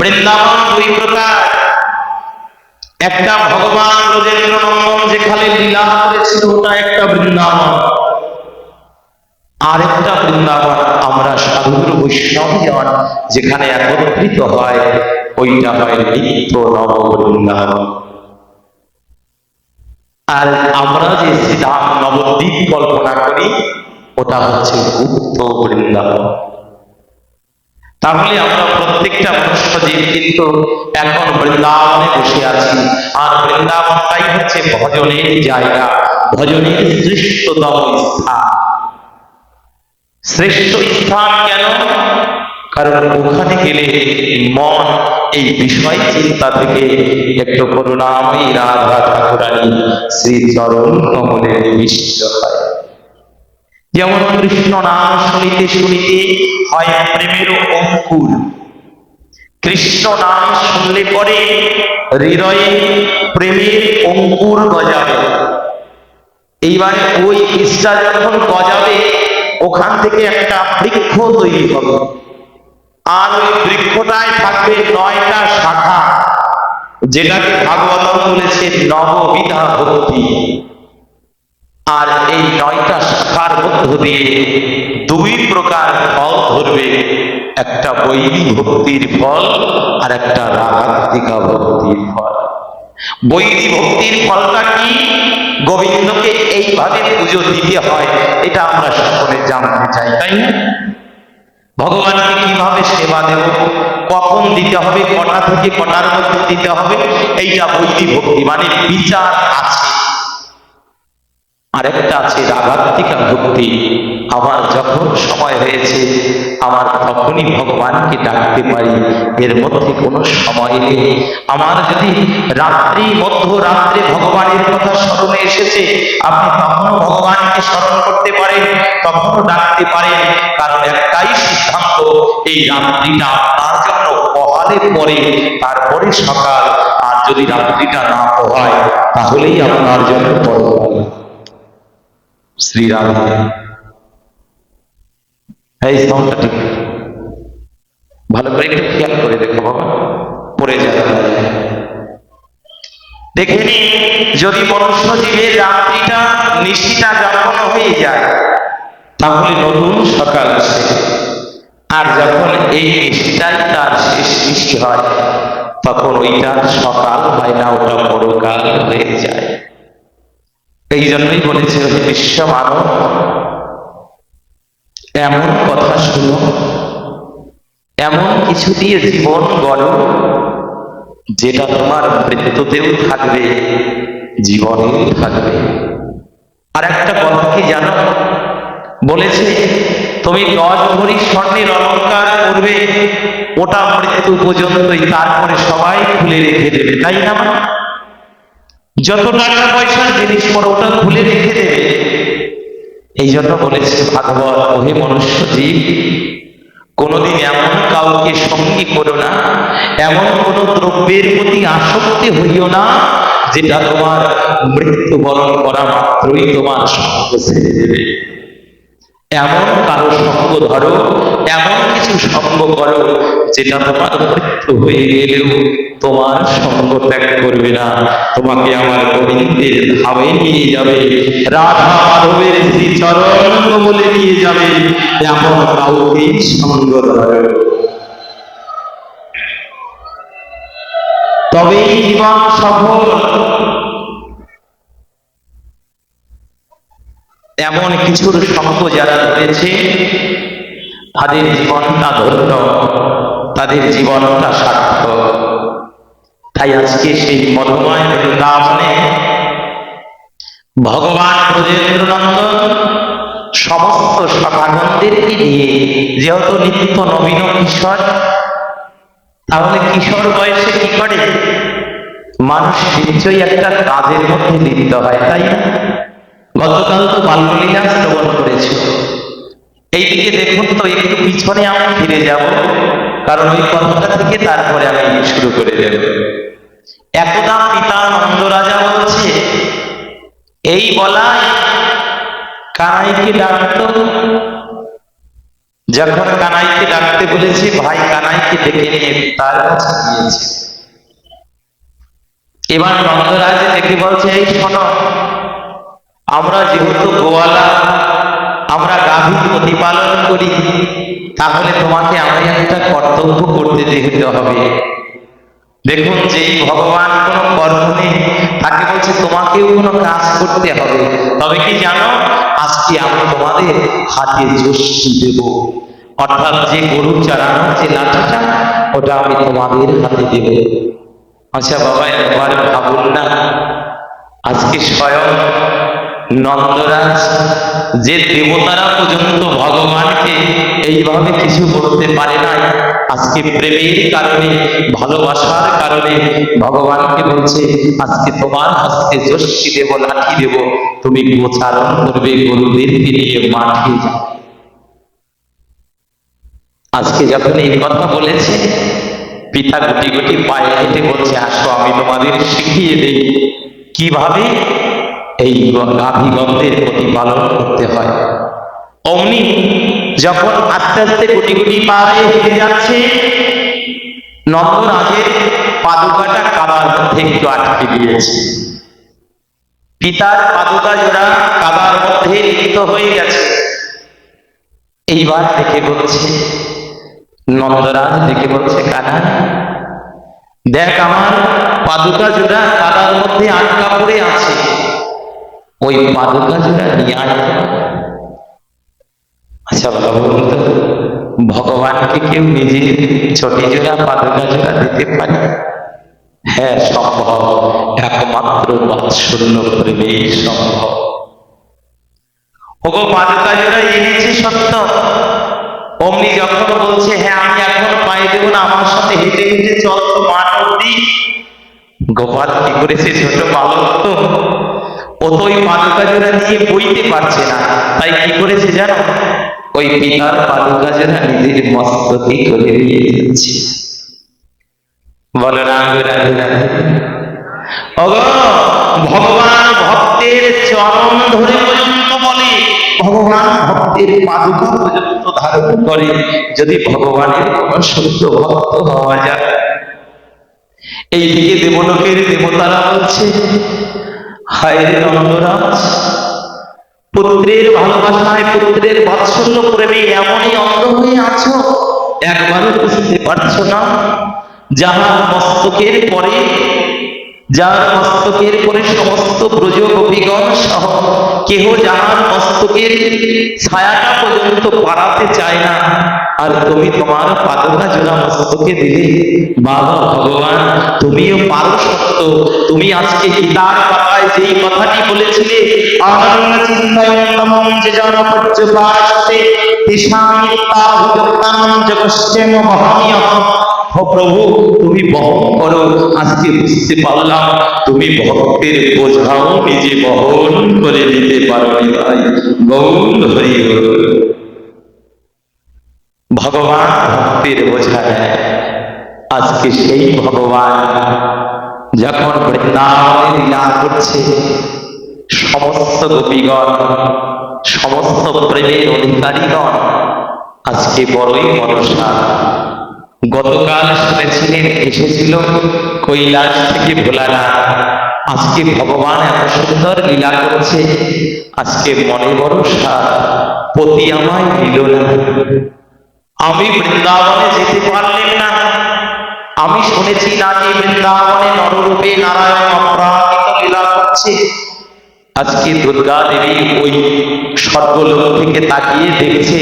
বৃন্দাবন দুই প্রকার। একটা ভগবান ব্রজেন্দ্র নন্দন যেখানে লীলা করেছিল ওটা একটা বৃন্দাবন। আরেকটা বৃন্দাবন আমরা সাধুর বৈষ্ণবজন যেখানে একত্রিত হয়, ওইটা হয় নিত্য নব বৃন্দাবন আর আমরা যে শ্রীধাম নবদ্বীপ কল্পনা করি ওটা হচ্ছে গুপ্ত তাহলে আমরা প্রত্যেকটা মনুষ্য জীব কিন্তু এখন বৃন্দাবনে বসে আছি। আর বৃন্দাবনটাই হচ্ছে ভজনের জায়গা, ভজনের শ্রেষ্ঠতম স্থান। শ্রেষ্ঠ স্থান কেন? কারণ ওখানে গেলে মন এই বিষয় চিন্তা থেকে একটু করুণাময়ী রাধা ঠাকুরানী শ্রী চরণ কমলে হয়। যেমন কৃষ্ণ নাম শুনিতে শুনিতে হয় প্রেমের অঙ্কুর। কৃষ্ণ নাম শুনলে পরে হৃদয়ে প্রেমের অঙ্কুর গজাবে। এইবারে ওই বীজটা যখন গজাবে, ওখান থেকে একটা বৃক্ষ তৈরি হবে। আর ওই বৃক্ষটায় থাকবে নয়টা শাখা, যেটাকে ভাগবত বলেছে নববিধা ভক্তি। আর এই নয়টা শাখার মধ্য দিয়ে দুই প্রকার ফল ধরবে। একটা বৈরী ভক্তির ফল আর একটা রাগাত্মিকা ভক্তির ফল। বৈরী ভক্তির ফলটা কি? গোবিন্দকে এইভাবে পুজো দিতে হয়, এটা আমরা সকলে জানতে চাই, তাই না? ভগবানকে কীভাবে সেবা দেব? কখন দিতে হবে? কটা থেকে কটার মধ্যে দিতে হবে? এইটা বৈরী ভক্তি মানে বিচার আছে। আরেকটা আছে রাগাত্মিকা ভক্তি। আমার যখন সময় হয়েছে, আমার তখনই ভগবানকে ডাকতে পারি। এর মধ্যে কোনো সময় নেই। আমার যদি রাত্রি, মধ্যরাত্রে ভগবানের কথা স্মরণে এসেছে, আপনি তখনও ভগবানকে স্মরণ করতে পারেন, তখনও ডাকতে পারেন। কারণ একটাই সিদ্ধান্ত, এই রাত্রিটা আপনার জন্য পহালে পরে, তারপরে সকাল। আর যদি রাত্রিটা না পোহায়, তাহলেই আপনার জন্য শ্রীরাধে এই সাউন্ডটা ভালো করে একটু খেয়াল করে দেখো বাবা যাবে। দেখে যদি মনুষ্য জীবের রাত্রিটা যখন হয়ে যায়, তাহলে নতুন সকাল আসে। আর যখন এই নিশিটাই তার শেষ নিশি হয়, তখন ওইটার সকাল হয় না, ওটা পরকাল হয়ে যায়। এই জন্যই বলেছে, বিশ্ব মানব, এমন কথা শুনো, এমন কিছু দিয়ে জীবন গড়ো, যেটা তোমার মৃত্যুতেও থাকবে, জীবনেও থাকবে আর একটা কথা কি জানো বলেছে, তুমি দশ ভরি স্বর্ণের অলঙ্কার করবে, ওটা মৃত্যু পর্যন্তই তারপরে সবাই খুলে রেখে দেবে, তাই না? যত টাকা পয়সার জিনিস পরে ওটা খুলে রেখে দেবে এই জন্য বলেছে ভাগবত ওহে মনুষ্য জীব, কোনোদিন এমন কাউকে সঙ্গী করো না, এমন কোন দ্রব্যের প্রতি আসক্তি হইও না, যেটা তোমার মৃত্যুবরণ করা মাত্রই তোমার সঙ্গ ছেড়ে দেবে। এমন কারও সঙ্গ ধরো, এমন কিছু সঙ্গ করো, যেটা তোমার মৃত্যু হয়ে গেলেও তোমার সঙ্গ ত্যাগ করবে না। তোমাকে আমার গোবিন্দের ধামে নিয়ে যাবে, রাধা মাধবের চরণ বলে নিয়ে যাবে, এমন কাউকে সঙ্গ ধরো। তবেই জীবন সফল। এমন কিছুর সঙ্গ যারা রয়েছে, তাদের জীবনটা ধন্য, তাদের জীবনটা সার্থক। তাই আজকে সেই মধুময় বৃন্দাবনে ভগবান ব্রজেন্দ্র নন্দন সমস্ত সখানন্দেরকে নিয়ে, যেহেতু নিত্য নবীন কিশোর, তাহলে কিশোর বয়সে কি করে? মানুষ নিশ্চয়ই একটা কাজের মধ্যে লিপ্ত হয়, তাই না? গতকাল তো বাল্যলীলা শ্রবণ করেছি। এইদিকে দেখুন তো, একটু পিছনে আমি ফিরে যাব, কারণ ওই কথাটা থেকে তারপরে আমি শুরু করে দেব। একদা পিতা নন্দ রাজা বলছে, এই বলায় কানাইকে ডাকতো? যখন কানাইকে ডাকতে বলেছে, ভাই কানাইকে ডেকে নিয়ে তার কাছে গিয়েছে। এবার নন্দরাজ দেখে বলছে, এই শোনো আমরা যেহেতু গোয়ালা, আমরা গাভী প্রতিপালন করি, তাহলে তোমাকে আমি একটা কর্তব্য করতে দেখতে হবে। দেখুন, যেই ভগবান কোনো কর্ম নেই, তাকে বলছে তোমাকেও কোনো কাজ করতে হবে। তবে কি জানো, আজকে আমি তোমাদের হাতে যষ্টি দেব। অর্থাৎ যে গরু চালানোর যে লাঠিটা, ওটা আমি তোমাদের হাতে দেব। আচ্ছা বাবা একবার ভাবুন না, আজকে স্বয়ং নন্দরাজ, যে দেবতারা পর্যন্ত ভগবানকে এইভাবে কিছু করতে পারে না আজকে প্রেমের কারণে, ভালোবাসার কারণে ভগবানকে বলছে, আজকে তোমার হস্তে যষ্টি দেব, লাঠি দেব, তুমি গোচারণ করবে গরুদেরকে নিয়ে মাঠে। আজকে যখন এই কথা বলেছে, পিতা গুটি গুটি পায়ে হেঁটে বলছে, আসো, আমি তোমাদের শিখিয়ে দেই। কীভাবে? এই গাভী গন্ধের প্রতিপালন করতে হয়। অমনি যখন আস্তে আস্তে গুটি গুটি পায়ে হেঁটে যাচ্ছে নন্দরাজের পাদুকাটা কাদার মধ্যে একটু আটকে দিয়েছে। পিতার পাদুকা জোড়া কাদার মধ্যে লিখিত হয়ে গেছে। এইবার দেখে বলছে, নন্দরাজ দেখে বলছে কানা দেখ আমার পাদুকা জোড়া কাদার মধ্যে আটকা পড়ে আছে। ওই পাদুকা জোড়া নিয়ে আয়। আচ্ছা বলুন তো, ভগবানকে কেউ নিজে ছোটি জোড়া, পাদুকা জোড়া দিতে পারে হ্যাঁ সম্ভব। একমাত্র বাৎসল্য প্রেমেই সম্ভব। ওগো, পাদুকা জোড়া এনেছি সত্য। অমনি যখন বলছে হ্যাঁ আমি এখন পায়ে দেবো না, আমার সাথে হেঁটে হেঁটে চল তো, মাঠ অব্দি গোপাল কি করেছে ছোট বালক তো? ও ওই পাদুকা জোড়া নিয়ে বইতে পারছে না। তাই কি করেছে জানো? ওই পিতার পাদুকা জোড়া নিজের মস্তকে করে নিয়ে যাচ্ছে। বলো ওগো, ভগবান ভক্তের চরণ ধরে পর্যন্ত বলে, ভগবান ভক্তের পাদুকা পর্যন্ত ধারণ করে। যদি ভগবানের কোন সত্য ভক্ত হওয়া যায়। এইদিকে দেবলোকের দেবতারা বলছে হায় নন্দরাজ। পুত্রের ভালোবাসায় পুত্রের বাৎসল্য প্রেমে এমনই অন্ধ হয়ে আছো একবারও বুঝতে পারছ না? যাহা মস্তকের পরে যার মস্তকের পরে সমস্ত ব্রজ গোপীগণ সহ কেহ যাহার মস্তকের ছায়াটা পর্যন্ত পাড়াতে চায় না। আর তুমি তোমার পাদকা জোড়া মস্তকে দিলে, বাবা ভগবান, তুমিও পারো সত্য। তুমি আজকে গীতার পাতায় যেই কথাটি বলেছিলে, আনন্দ চিন্তায়ন্তমম যে জনপর্যপাশতে তেষামিত্তাহুযোক্তানম জগস্যেম মহানিয়ম। ও প্রভু, তুমি বহন করো, আজকে বুঝতে পারলাম, তুমি ভক্তের বোঝাও, নিজে বহন করে নিতে পারো তাই গৌর হরি। ভগবান ভক্তের বোঝা আজকে সেই ভগবান যখন বৃন্দাবনে লীলা করছে, সমস্ত গোপীগণ, সমস্ত প্রেমের অধিকারীগণ আজকে বড়ই মনসা গতকাল শুনেছিলেন, এসেছিল কৈলাস থেকে ভোলারা আজকে ভগবান এত সুন্দর লীলা করছে, আজকে মনে বড় সার পতি আমায় দিল না। আমি বৃন্দাবনে যেতে পারলেন না। আমি শুনেছি নাকি বৃন্দাবনে নররূপে নারায়ণ অপরাজিত লীলা করছে। আজকে দুর্গা দেবী ওই স্বর্গলোক থেকে তাকিয়ে দেখছে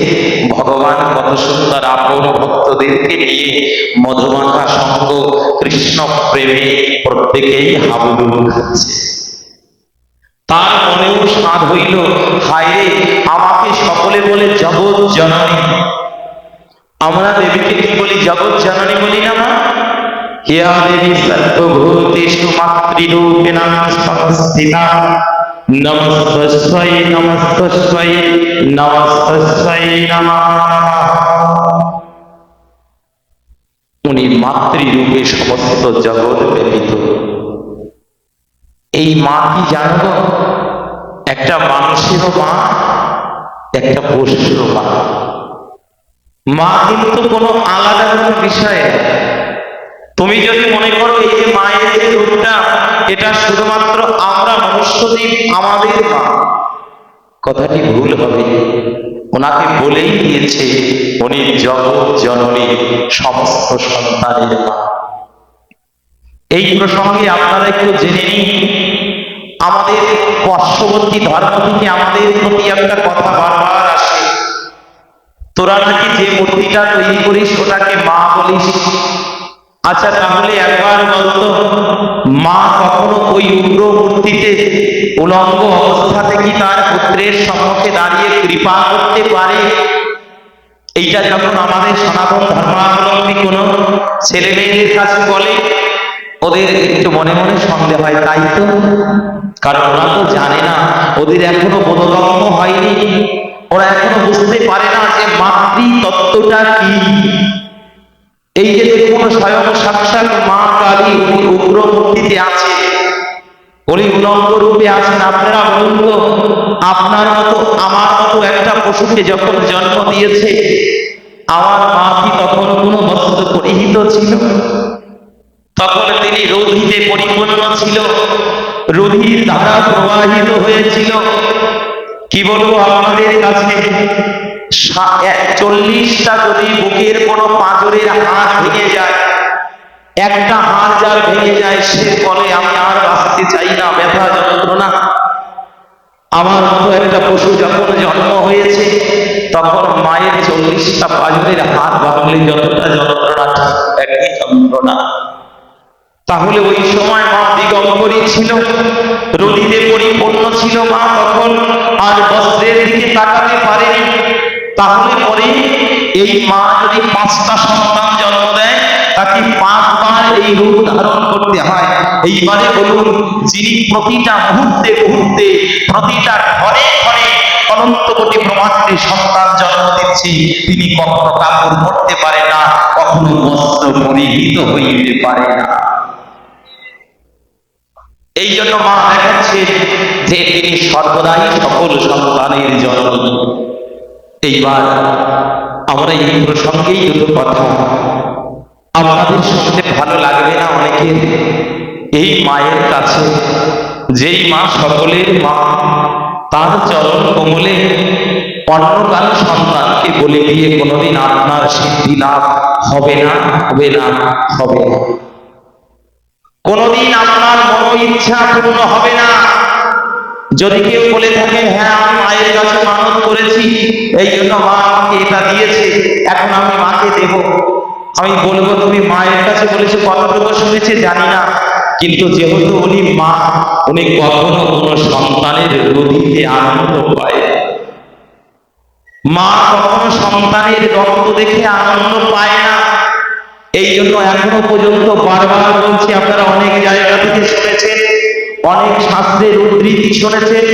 ভগবান কত সুন্দর আপন ভক্তদেরকে নিয়ে মধুমাখা সঙ্গ কৃষ্ণ প্রেমে প্রত্যেকেই হাবুডুবু খাচ্ছে। তার মনেও স্বাদ হইল হায় আমাকে সকলে বলে জগৎ জননী। আমরা দেবীকে কি বলি জগৎ জননী বলি না মা? হিয়া দেবী সর্বভূতেষু মাতৃরূপেণা সংস্থিতা। নমস্তস্বৈ নমস্তস্বৈ নমস্তস্বৈ উনি মাতৃরূপে সমস্ত জগৎ ব্যতীত। এই মা কি জানব? একটা মানুষেরও মা, একটা পশুরও মা। মা কিন্তু কোনো আলাদা কোনো বিষয়ে তুমি যদি মনে করো এই যে মায়ের যে রূপটা, এটা শুধুমাত্র আমরা মনুষ্যজীব আমাদের মা। কথাটি ভুল হবে। ওনাকে বলেই দিয়েছে, উনি জগৎ জননী, সমস্ত সন্তানের মা। এই প্রসঙ্গে আপনারা একটু জেনে নিন, আমাদের পার্শ্ববর্তী ধর্ম থেকে আমাদের প্রতি একটা কথা বারবার আসে। তোরা নাকি যে মূর্তিটা তৈরি করিস, ওটাকে মা বলিস? আচ্ছা তাহলে একবার বলতো, মা কখনো ওই উগ্র মূর্তিতে উলঙ্গ অবস্থাতে কি তার পুত্রের সম্মুখে দাঁড়িয়ে কৃপা করতে পারে? এইটা যখন আমাদের সনাতন ধর্মাবলম্বী কোনো ছেলে মেয়েদের কাছে বলে, ওদের একটু মনে মনে সন্দেহ হয়, তাই তো? কারণ ওরা তো জানে না, ওদের এখনও বোধগম্য হয়নি। ওরা এখনও বুঝতে পারে না যে মাতৃ তত্ত্বটা কি। এই যে দেখুন, স্বয়ং সাক্ষাৎ মা কালী উনি উগ্র আছে। উনি উলঙ্গ রূপে আছেন আপনারা বলুন তো, আপনার মতো, আমার মতো একটা পশুকে যখন জন্ম দিয়েছে, আমার মা কি তখন কোনো বস্ত্র পরিহিত ছিল? তখন তিনি রোধিতে পরিপূর্ণ ছিল, রোধির দ্বারা প্রবাহিত হয়েছিল। কি বলব আপনাদের কাছে? চল্লিশটা যদি বুকের কোনো পাঁজরের হাড় ভেঙে যায়, একটা হাড় যার ভেঙে যায়, সে বলে, আমি আর বাঁচতে চাই না, ব্যথা যন্ত্রণা। আমার মতো একটা পশু যখন জন্ম হয়েছে, তখন মায়ের চল্লিশটা পাঁজরের হাত ভাঙলে যতটা যন্ত্রণা একই যন্ত্রণা। তাহলে ওই সময় মা দিগম্বরী ছিল, রোদিতে পরিপূর্ণ ছিল মা তখন, আর বস্ত্রের দিকে তাকাতে পারেনি। তাহলে পরে এই মা যদি পাঁচটা সন্তান জন্ম দেয়, তাকে পাঁচবার এই রূপ ধারণ করতে হয়। এইবারে বলুন, যিনি প্রতিটা মুহূর্তে মুহূর্তে, প্রতিটা ঘরে ঘরে জন্ম দিচ্ছে, তিনি কখনো কাপড় পরতে পারে না, কখনো বস্ত্র পরিহিত হইতে পারে না। এই জন্য মা দেখাচ্ছে যে তিনি সর্বদাই সকল সন্তানের জননী এইবার আমরা এই প্রসঙ্গেই দুটো কথা। আমাদের শুনতে ভালো লাগবে না অনেকের? এই মায়ের কাছে, যেই মা সকলের মা, তার চরণ কোমলে কারও সন্তানকে বলে দিয়ে কোনোদিন আপনার সিদ্ধি লাভ হবে না হবে না হবে না। কোনদিন আপনার মনো ইচ্ছা পূর্ণ হবে না। যদি কেউ বলে থাকে হ্যাঁ আমি মায়ের কাছে মানত করেছি, এই জন্য মা আমাকে এটা দিয়েছে, এখন আমি মাকে দেব। আমি বলব, তুমি মায়ের কাছে বলেছ, কতটুকু শুনেছে জানি না। কিন্তু যেহেতু উনি মা, উনি কখনো কোনো সন্তানের রোধিতে আনন্দ পায়। মা কখনো সন্তানের রক্ত দেখে আনন্দ পায় না। এই জন্য এখনও পর্যন্ত বারবার বলছি, আপনারা অনেক জায়গা থেকে শুনেছেন অনেক শাস্ত্রের উদ্ধৃতি শুনেছেন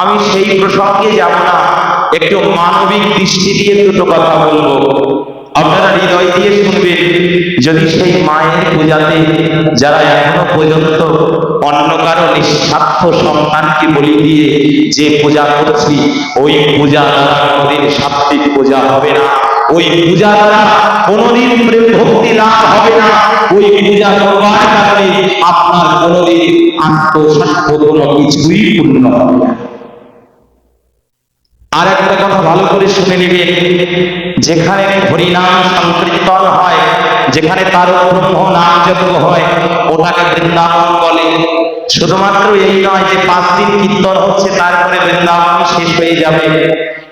আমি সেই প্রসঙ্গে যাব না। একটু মানবিক দৃষ্টি দিয়ে দুটো কথা বলব। আপনারা হৃদয় দিয়ে শুনবেন, যদি সেই মায়ের পূজাতে যারা এখনও পর্যন্ত অন্য কারও নিঃস্বার্থ সন্তানকে বলি দিয়ে যে পূজা করছি, ওই পূজা কোনোদিন সাত্বিক পূজা হবে না। ওই পূজা দ্বারা কোনোদিন প্রেম ভক্তি লাভ হবে না। ওই পূজা করবার কারণে আপনার কোনোদিন আত্মসাক্ষ্য কোনো কিছুই পূর্ণ হবে না। আর একটা কথা ভালো করে শুনে নেবেন, যেখানে হরিনাম সংকীর্তন হয় যেখানে তার ব্রহ্ম নাম যজ্ঞ হয়, ওটাকে বৃন্দাবন বলে। শুধুমাত্র এই নয় যে পাঁচ দিন কীর্তন হচ্ছে, তারপরে বৃন্দাবন শেষ হয়ে যাবে।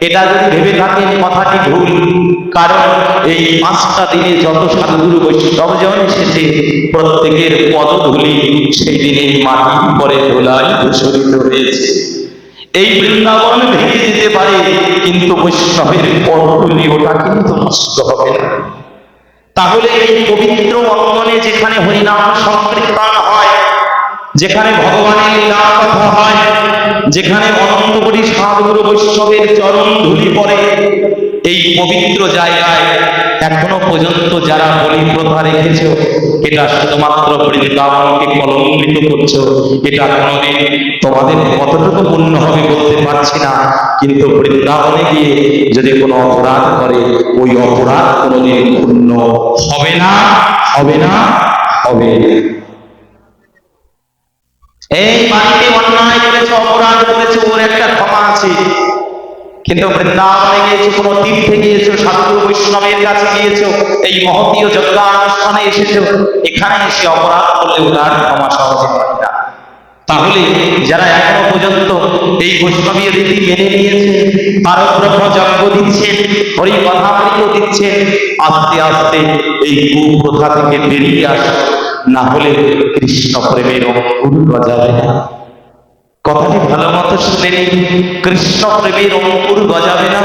এটা যদি ভেবে থাকেন, কথাটি ভুল। কারণ এই পাঁচটা দিনে যত সাধুগুরু বৈষ্ণবজন এসেছে, প্রত্যেকের পদধূলি সেই দিনে মাটির পরে ধুলায় দূষরিত হয়েছে। এই বৃন্দাবন ভেঙে যেতে পারে, কিন্তু বৈষ্ণবের পরগুলি ওটা কিন্তু নষ্ট হবে না। তাহলে এই পবিত্র অঙ্গনে যেখানে হরিনাম সংকীর্তন হয়, যেখানে ভগবানের লীলা কথা হয়, যেখানে অনন্ত কোটি সাধুগুরু বৈষ্ণবের চরণ ধুলি পড়ে, এই পবিত্র জায়গায় এখনও পর্যন্ত যারা বলি প্রথা রেখেছ, এটা শুধুমাত্র বৃন্দাবনকে কলঙ্কিত করছ, এটা কোনোদিন তোমাদের কতটুকু পূর্ণ হবে বলতে পারছি না, কিন্তু বৃন্দাবনে গিয়ে যদি কোনো অপরাধ করে ওই অপরাধ কোনোদিন পূর্ণ হবে না হবে না, হবে এই বাড়িতে অন্যায় করেছে, অপরাধ করেছে, ওর একটা ক্ষমা আছে। কিন্তু বৃন্দাবনে গিয়েছো, কোনো তীর্থে গিয়েছো, সাধু বৈষ্ণবের কাছে গিয়েছো, এই মহতীয় যজ্ঞানুষ্ঠানে এসেছ, এখানে এসে অপরাধ করলে ওনার ক্ষমা সহজে হয় না। তাহলে যারা এখনও পর্যন্ত এই বৈষ্ণবীয় রীতি মেনে নিয়েছে পারব্রহ্ম যজ্ঞ দিচ্ছেন হরি কথামৃত দিচ্ছেন, আস্তে আস্তে এই কুপ্রথা থেকে বেরিয়ে আসে না হলে কৃষ্ণ প্রেমের অঙ্কুর গজাবে না কথাটি ভালো মতো শুনে কৃষ্ণ প্রেমের অঙ্কুর গজাবে না।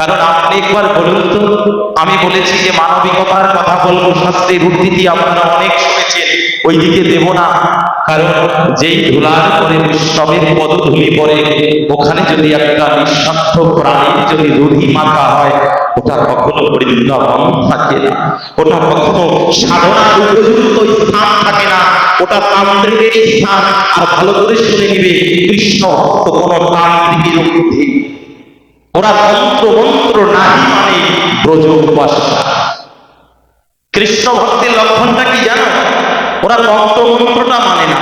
কারণ আপনি একবার বলুন তো, আমি বলেছি যে মানবিকতার কথা বলব শাস্ত্রের উদ্ধৃতি আপনারা অনেক শুনেছেন, ওইদিকে দেব না। কারণ যেই ধুলার পরে বৈষ্ণবের পদধূলি পরে ওখানে যদি একটা নিঃস্বার্থ প্রাণীর যদি রুধি মাখা হয় ওটা কখনো বৃন্দাবন থাকে না। ওটা কখনো সাধনার উপযুক্ত স্থান থাকে না। ওটা তান্ত্রিকের স্থান। আর ভালো করে শুনে নিবে কৃষ্ণ, তো কোনো তান্ত্রিকের ঊর্ধ্বে ওরা তন্ত্র মন্ত্র নাহি মানে ব্রজ উপাসনা কৃষ্ণ ভক্তের লক্ষণটা কি জানো? ওরা তন্ত্র মন্ত্রটা মানে না।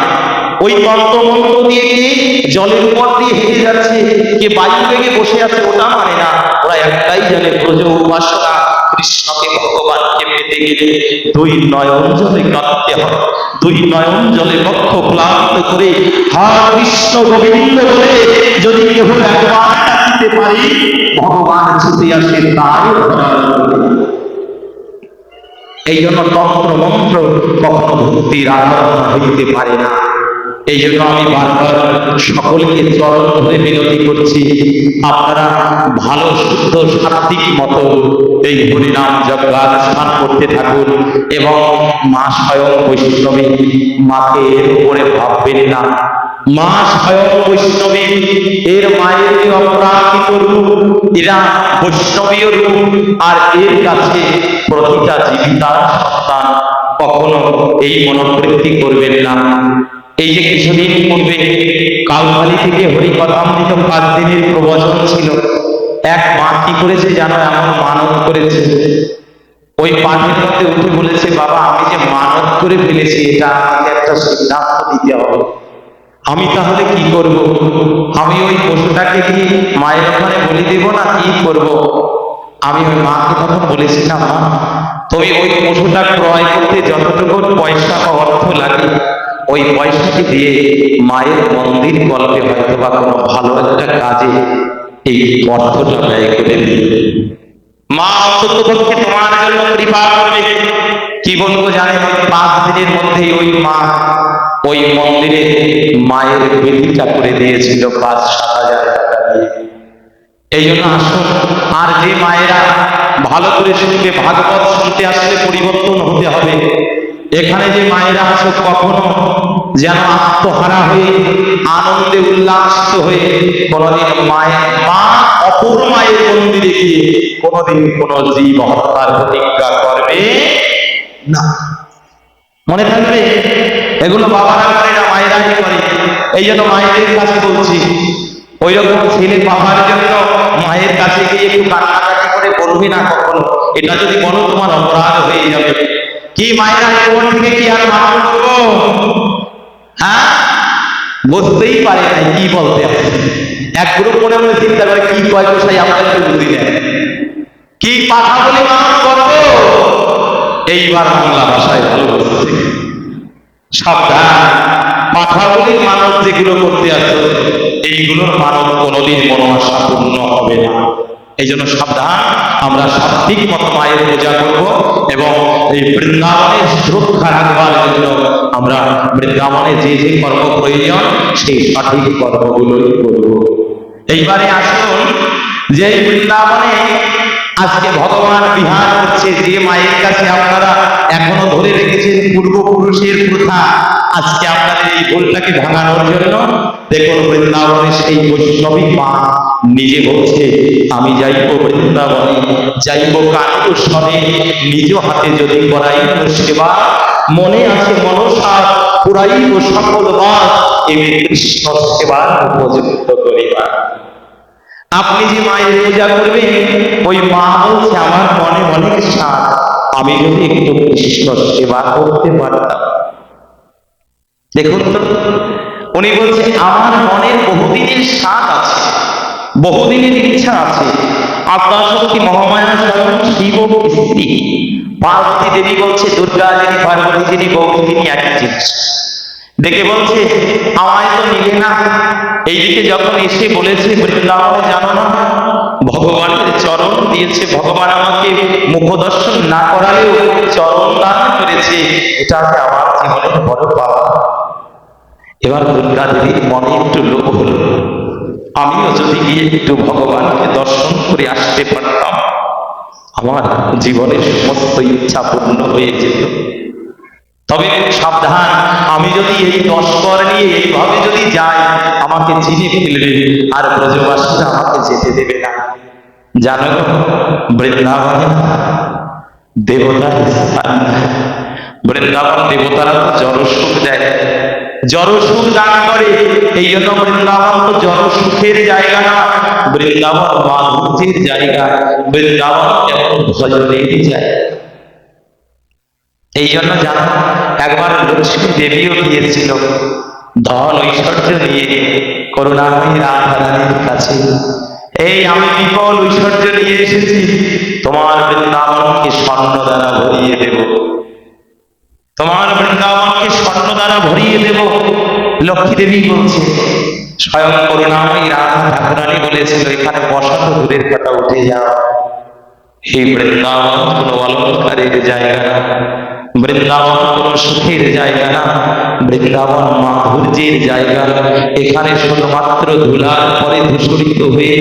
ওই তন্ত্র মন্ত্র দিয়ে কে? জলের উপর দিয়ে হেঁটে যাচ্ছে। কে বায়ু বেগে বসে আছে, ওটা মানে না। ওরা একটাই জানে ব্রজ উপাসনা কৃষ্ণকে ভগবানকে পেতে গেলে দুই নয়ন জলে কাঁদতে হবে দুই নয়ন জলে বক্ষ ক্লান্ত করে হা কৃষ্ণ গোবিন্দ বলে, যদি কেহ একবার ডাকিতে পারি, ভগবান ছুটে আসে তাই ধরা এই জন্য তন্ত্র মন্ত্র কখনো ভক্তির আরাধনা হইতে পারে না। এই জন্য আমি বারবার সকলকে চরণ ধরে বিনতি করছি, আপনারা ভালো, শুদ্ধ, সাত্বিক মতো এই হরিনাম যজ্ঞানুষ্ঠান করতে থাকুন এবং মা স্বয়ং বৈষ্ণবী, মাকে এর উপরে ভাববেন না। মা স্বয়ং বৈষ্ণবী, এর মায়ের যে অপরাধিত রূপ, এরা বৈষ্ণবীয় রূপ, আর এর কাছে প্রতিটা জীবিতার সন্তান কখনো এই মনোবৃত্তি করবেন না। এই যে কিছুদিন পূর্বে কালখালি থেকে হরিকথামৃত পাঁচ দিনের প্রবচন ছিল, এক মা কি করেছে জানো? এমন মানত করেছে। ওই পাঠের মধ্যে উঠে বলেছে, বাবা, আমি যে মানত করে ফেলেছি, এটা আমাকে একটা সিদ্ধান্ত দিতে হবে। আমি তাহলে কি করব? আমি ওই পশুটাকে কি মায়ের ওখানে বলি দেব না কি করব? আমি ওই মাকে তখন বলেছিলাম মা তুমি ওই পশুটা ক্রয় করতে যতটুকু পয়সা বা অর্থ লাগে ওই পয়সাটি দিয়ে মায়ের মন্দির কল্পে হয়তো বা কোনো ভালো একটা কাজে এই অর্থটা ব্যয় করে দিবে মা অন্ততপক্ষে তোমার জন্য কৃপা করবে। কি বলব জানে? পাঁচ দিনের মধ্যেই ওই মা ওই মন্দিরে মায়ের বেদিটা করে দিয়েছিল, পাঁচ সাত হাজার টাকা দিয়ে। এই জন্য আসুন, আর যে মায়েরা ভালো করে শুনবে, ভাগবত শুনতে আসলে পরিবর্তন হতে হবে। এখানে যে মায়েরা আসো কখনো? যেন আত্মহারা হয়ে, আনন্দে উল্লাসিত হয়ে কোনোদিন মায়ের মা অপর মায়ের মন্দিরে গিয়ে কোনোদিন কোনো জীব হত্যার প্রতিজ্ঞা করবে না। মনে থাকবে, এগুলো বাবারা করে না মায়েরাই করে? এই জন্য মায়েদের কাছে বলছি ওই রকম ছেলে বাবার জন্য মায়ের কাছে গিয়ে একটু কান্নাকাটি করে বলবি না কখনো? এটা যদি বলো তোমার অপরাধ হয়ে যাবে। কি মায়েরা জীবন থেকে কি আর মাফ করব হ্যাঁ? বুঝতেই পারে না কি বলতে এক গ্রুপ মনে মনে চিন্তা করে, কি কয় আপনাদের বুদ্ধি দেয়। কি পাঠা বলে মাফ করব? এইবার বাংলা ভাষায় ভালো সাবধান। পাঠাবলির মানব যেগুলো করতে আসো, এইগুলোর মানব কোনোদিন মনোবাসা পূর্ণ হবে না। এই জন্য সাবধান, আমরা সঠিক মতো মায়ের পূজা করব এবং এই বৃন্দাবনের সুরক্ষা রাখবার জন্য আমরা বৃন্দাবনে যে যে কর্ম প্রয়োজন, সেই সঠিক কর্মগুলোই করব। এইবারে আসুন যে বৃন্দাবনে আজকে ভগবান বিহার করছে। যে মায়ের কাছে আপনারা এখনও ধরে রেখেছেন পূর্বপুরুষের প্রথা, আজকে আপনাদের এই ভুলটাকে ভাঙানোর জন্য দেখুন বৃন্দাবনে সেই বৈষ্ণবী মা নিজে বলছে, আমি যাইব বৃন্দাবনে, যাইব সনে নিজ হাতে যদি করাই সেবা। মনে আছে মনসা পুরাইব সকল বাস, এবে কৃষ্ণ সেবার উপযুক্ত করিবা আপনি যে মায়ের পূজা করবেন, ওই মা বলছে, আমার মনে অনেক সাত আমি যদি একটু কৃষ্ণ সেবা করতে পারতাম। দেখুন তো, উনি বলছে, আমার মনের বহুদিনের স্বাদ আছে, বহুদিনের ইচ্ছা আছে। আত্মা শক্তি মহামায়া স্বয়ং শিব স্ত্রী পার্বতী দেবী বলছে, দুর্গা যিনি, পার্বতী গৌরী তিনি একই জিনিস। দেখে বলছে, আমায় তো নিবে না। এইদিকে যখন এসে বলেছে জানো না, ভগবানের চরণ দিয়েছে। ভগবান আমাকে মুখদর্শন না করালেও চরণ দান করেছে। এটা আমার জীবনের বড় পাওয়া। এবার দুর্গা দেবীর মনে একটু লোভ হলো। আমিও যদি গিয়ে একটু ভগবানকে দর্শন করে আসতে পারতাম, আমার জীবনের সমস্ত ইচ্ছা পূর্ণ হয়ে যেত। তবে সাবধান, আমি যদি এই দশকর নিয়ে এইভাবে যদি যাই, আমাকে চিনে ফেলবে আর ব্রজবাসীরা আমাকে যেতে দেবে না। জানো বৃন্দাবনে দেবতার স্থান। বৃন্দাবন দেবতারা তো জড় সুখ দেয়। জড় সুখ দান করে, এই জন্য বৃন্দাবন তো জনসুখের জায়গা না, বৃন্দাবন মাধুর্যের জায়গা। বৃন্দাবন কেমন ভজনের জায়গা এই জন্য জানো একবার লক্ষ্মী দেবীও গিয়েছিল। ধন ঐশ্বর্য নিয়ে করুণাময়ী রাধারানীর কাছে। এই আমি বিপল ঐশ্বর্য নিয়ে এসেছি, তোমার বৃন্দাবনকে স্বর্ণ দ্বারা ভরিয়ে দেব। তোমার বৃন্দাবনকে স্বর্ণ দ্বারা ভরিয়ে দেব, লক্ষ্মী দেবী বলছে। স্বয়ং করুণাময়ী রাধা ঠাকুরানী বলেছিল, এখানে বসানো দূরের কথা, উঠে যাও। এই বৃন্দাবন কোনো অলঙ্কারের জায়গা বৃন্দাবন কোনো সুখের জায়গা না, বৃন্দাবন মাধুর্যের জায়গা। এখানে শুধুমাত্র ধুলার পরে ধূসরিত হয়ে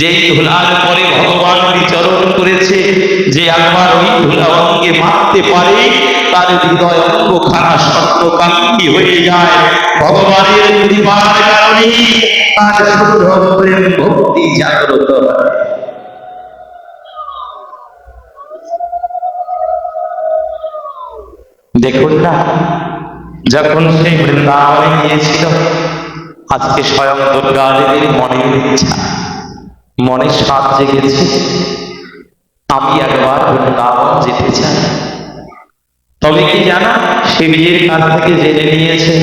যেই ধুলার পরে ভগবান বিচরণ করেছে, যে একবার ওই ধুলা অঙ্গে মারতে পারে, তার হৃদয় অঙ্গখানা স্বর্ণকান্তি হয়ে যায়। ভগবানের কৃপার কারণে তার শুদ্ধ প্রেম ভক্তি জাগ্রত হয়। দেখুন না, যখন সেই বৃন্দাবনে গিয়েছিল, আজকে স্বয়ং দুর্গা দেবীর মনের ইচ্ছা, মনে সাত জেগেছে। আমি একবার বৃন্দাবন যেতে চাই। তবে কি জানা শিবজির কাছ থেকে জেনে নিয়েছে।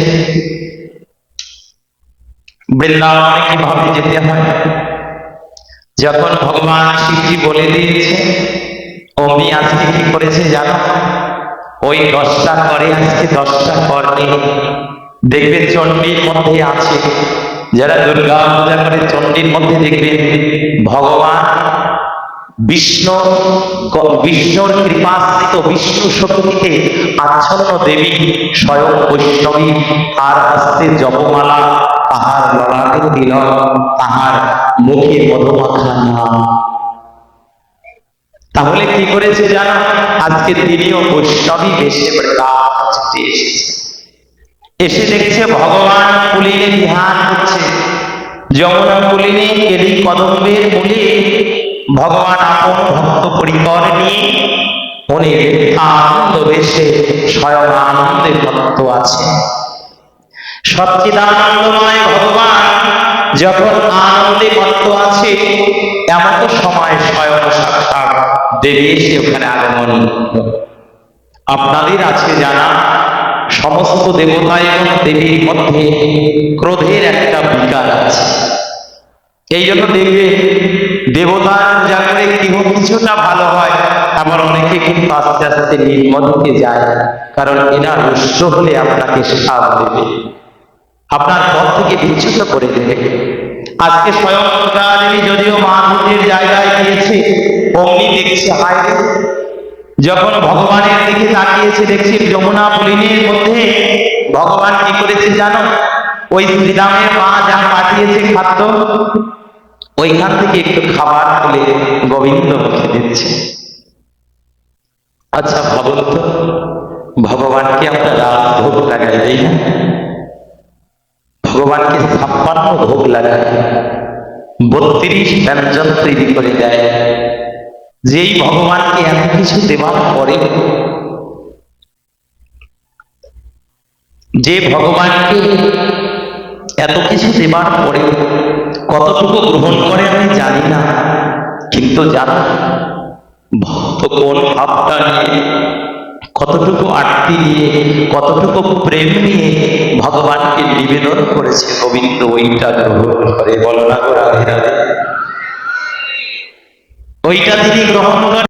বৃন্দাবনে কীভাবে যেতে হয়? যখন ভগবান শিবজি বলে দিয়েছে, অমনি আজকে কি করেছে জানো? ওই দশটা করে, আজকে দশটা কর দেখবে চণ্ডীর মধ্যে আছে। যারা দুর্গা পূজা করে, চণ্ডীর মধ্যে দেখবেন ভগবান, বিষ্ণু বিষ্ণুর কৃপাশ্রিত বিষ্ণু শক্তিতে আচ্ছন্ন দেবী স্বয়ং বৈষ্ণবী। আর হস্তে জপমালা, তাহার ললাটে তিলক, তাহার মুখে মধুমাখা নাম। তাহলে কি করেছে জানো? আজকে তিনিও বৈষ্ণবী বেশে এসেছে। এসে দেখছে ভগবান কুলিনে ধ্যান করছে। যমুনা কুলিনে কেলি কদম্বের মূলে ভগবান আপন ভক্ত পরিকর নিয়ে উনি আনন্দ বেশে স্বয়ং আনন্দের ভক্ত আছে। সচ্চিদানন্দময় ভগবান যখন আনন্দে মত্ত আছে, এমন সময় স্বয়ং দেবী এসে ওখানে আগমন। আপনাদের আছে জানা, সমস্ত দেবতা এবং দেবীর মধ্যে ক্রোধের একটা বিকার আছে এই জন্য দেখবে, দেবতার পূজা করে কেহ কিছুটা ভালো হয় আবার অনেকে কিন্তু আস্তে আস্তে নির্মলকে যায়, কারণ এরা রুষ্ট হলে আপনাকে সাপ দেবে আপনার পথ থেকে বিচ্যুত করে দেবে আজকে স্বয়ং যদিও মাধুর্যের জায়গায় গিয়েছে অমনি দেখছে, হায় যখন ভগবানের দিকে তাকিয়েছে, দেখছি যমুনা পুলিনের মধ্যে ভগবান কি করেছে জানো? ওই শ্রীরামের মা যা পাঠিয়েছে খাদ্য, ওইখান থেকে একটু খাবার তুলে গোবিন্দ মুখে দিচ্ছে। আচ্ছা ভাবুন তো, ভগবানকে আমরা রাত ভোগ লাগাই, তাই না? ভগবানকে ছাপ্পান্ন ভোগ লাগায় বত্রিশ ব্যঞ্জন তৈরি করে দেয়। যেই ভগবানকে এত কিছু দেওয়ার পরে যে ভগবানকে এত কিছু দেবার পরে কতটুকু গ্রহণ করে আমি জানি না, কিন্তু জানো ভক্ত কোন ভাবটা নিয়ে কতটুকু আরতি নিয়ে, কতটুকু প্রেম নিয়ে ভগবানকে নিবেদন করেছে গোবিন্দ ওইটা গ্রহণ করে। বলনা করা ওইটা তিনি গ্রহণ করে